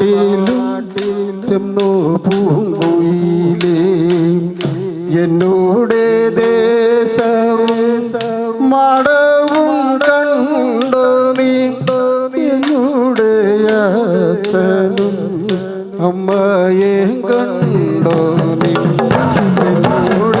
നാട്ടിലും ചെന്നു പൂങ്കുയിലേ. എന്നോടെ ദേശവും മടവും കണ്ടു നീ. എന്നോടെ അച്ഛനും അമ്മയെ കണ്ടോ നീ. എന്നോടെ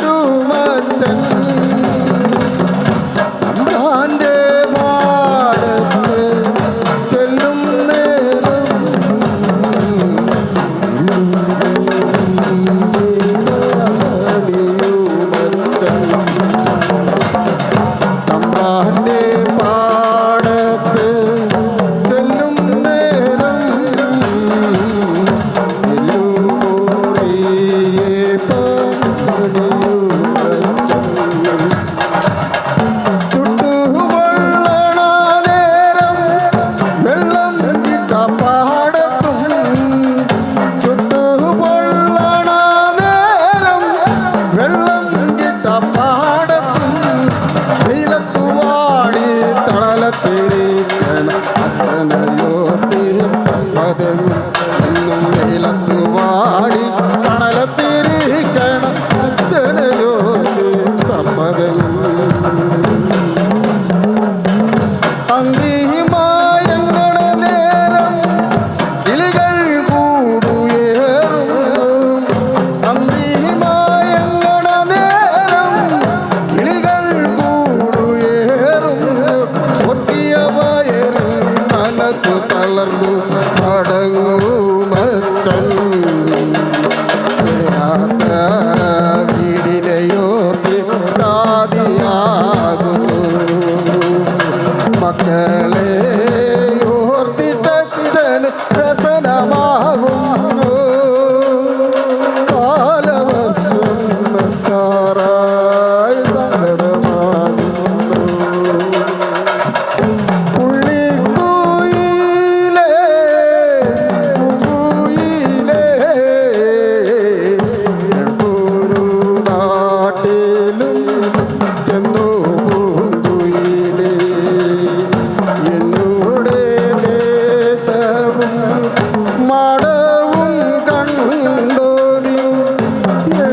ഉണരുമത്തൻ അമ്പാന്റെ Yeah.